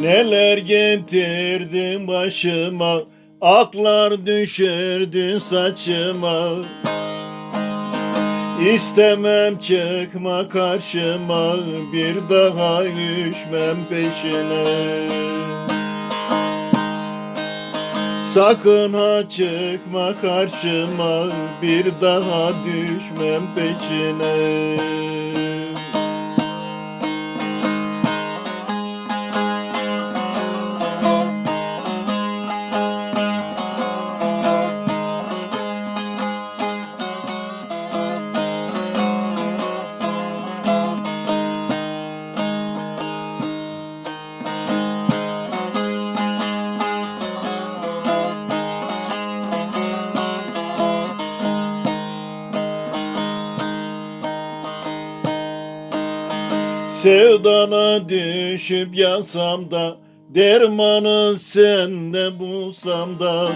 Neler getirdin başıma Aklar düşürdün saçıma. İstemem çıkma karşıma Bir daha düşmem peşine. Sakın ha çıkma karşıma Bir daha düşmem peşine Sevdana düşüp yansam da Dermanı sende bulsam da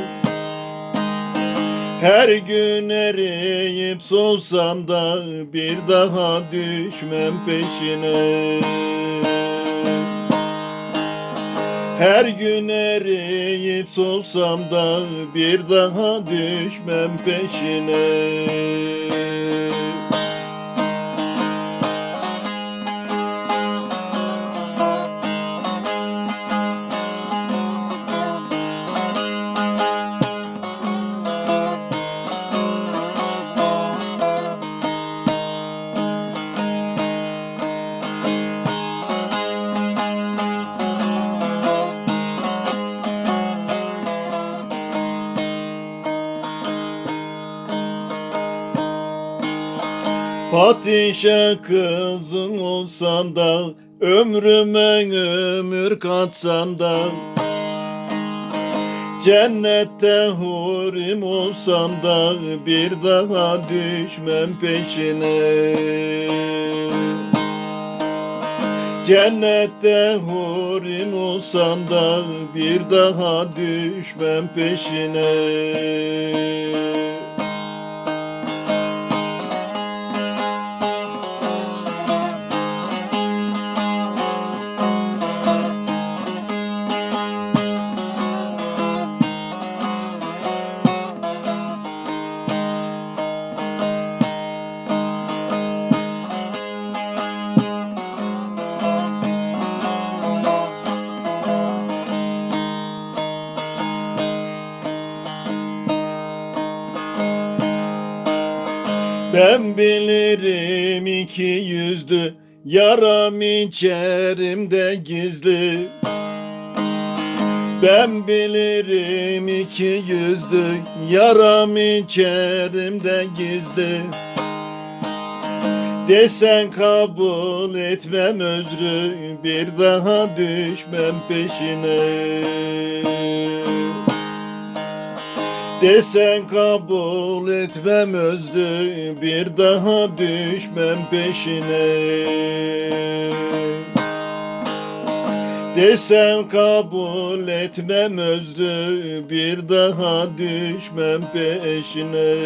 Her gün eriyip solsam da Bir daha düşmem peşine her gün eriyip solsam da bir daha düşmem peşine. Padişah kızın olsan da Ömrüme ömür katsan da. Cennette hurim olsam da Bir daha düşmem peşine. Cennette hurim olsam da Bir daha düşmem peşine Ben bilirim iki yüzlü Yaram içerimde gizli. Ben bilirim iki yüzlü Yaram içerimde gizli. Desen kabul etmem özrü Bir daha düşmem peşine Desen kabul etmem özlü Bir daha düşmem peşine. Desem kabul etmem özlü Bir daha düşmem peşine